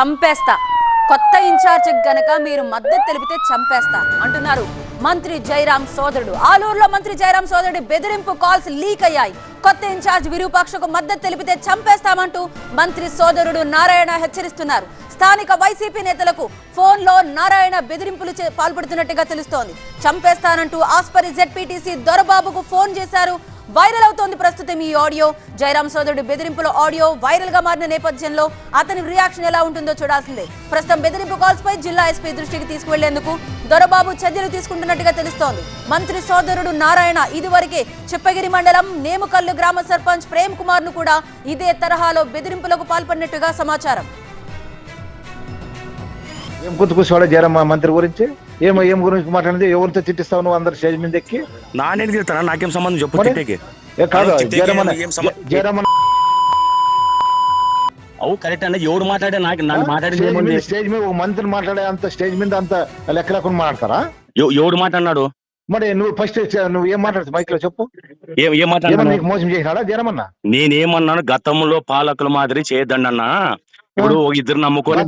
చంపేస్తా. కొత్త ఇన్ఛార్జికి గనక మీరు మద్దతు తెలిపితే చంపేస్తా అంటున్నారు మంత్రి జైరాం సోదరుడు. ఆలూరులో మంత్రి జైరాం సోదరుడి బెదిరింపు కాల్స్ లీక్ అయ్యాయి. కొత్త ఇన్ఛార్జ్ విరూపాక్షకు మద్దతు తెలిపితే చంపేస్తామంటూ మంత్రి సోదరుడు నారాయణ హెచ్చరిస్తున్నారు. స్థానిక వైసీపీ నేతలకు ఫోన్లో నారాయణ బెదిరింపులు చే- పాల్పడుతున్నట్టుగా తెలుస్తోంది. చంపేస్తానంటూ ఆస్పరి జెడ్పీటీసీ దొరబాబుకు ఫోన్ చేశారు వైరల్ అవుతోంది ప్రస్తుతం ఈ ఆడియో. జయరాం సోదరుడు బెదిరింపుల ఆడియో వైరల్గా మారిన నేపథ్యంలో అతని రియాక్షన్ ఎలా ఉంటుందో చూడాల్సిందే. ప్రస్తుతం బెదిరింపు కాల్స్ పై జిల్లా ఎస్పీ దృష్టికి తీసుకువెళ్ళేందుకు దొరబాబు చర్యలు తీసుకుంటున్నట్టుగా తెలుస్తోంది. మంత్రి సోదరుడు నారాయణ ఇదివరకే చిప్పగిరి మండలం నేముకల్లు గ్రామ సర్పంచ్ ప్రేమ్ కుమార్ను కూడా ఇదే తరహాలో బెదిరింపులకు పాల్పడినట్టుగా సమాచారం. ఏం మంత్రి గురించి? ఏమో ఏం గురించి మాట్లాడింది? ఎవరితో తిట్టిస్తావు నువ్వు అందరు స్టేజ్ మీద ఎక్కి నానేది తిడతానా? నాకేం సంబంధం? చెప్పు? తిట్టేకి. కాదు అవు కరెక్ట్ అంటే ఎవడు మాట్లాడే నాకు మాట్లాడింది స్టేజ్ మీద ఒక మంత్రి మాట్లాడే అంత స్టేజ్ మీద అంత లెక్క లేకుండా మాట్లాడతారా? ఎవ- ఎవడు మాట్లాడినాడు? మరి నువ్వు ఫస్ట్ నువ్వు ఏం మాట్లాడుతావు మైక్లో చెప్పు. ఏం నీకు మోసం చేసినాడా జయరామన్న నేనేమన్నాను? గతంలో పాలకుల మాదిరి చేయొద్దండి అన్న. ఇప్పుడు ఇద్దరు నమ్ముకొని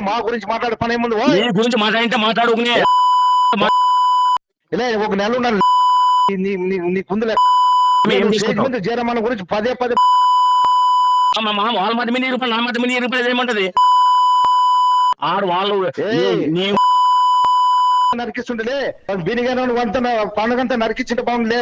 మా గురించి మాట్లాడే పని ఏముంది? నీ గురించి మాట్లాడింటే మాట్లాడుకునే ఇలా ఒక నెల ఉన్నాను. నీ కుందులే జయరామన్న గురించి పదే పదే మా మా వాళ్ళ మధ్య మీద రూపాయలు నా మధ్య మీద రూపాయలు ఏమంటది ఆడు వాళ్ళు ఏయ్. నీ నరికిస్తుండలే బీనిగానే వంత పండుగంతా నరికించింటే బాగుంది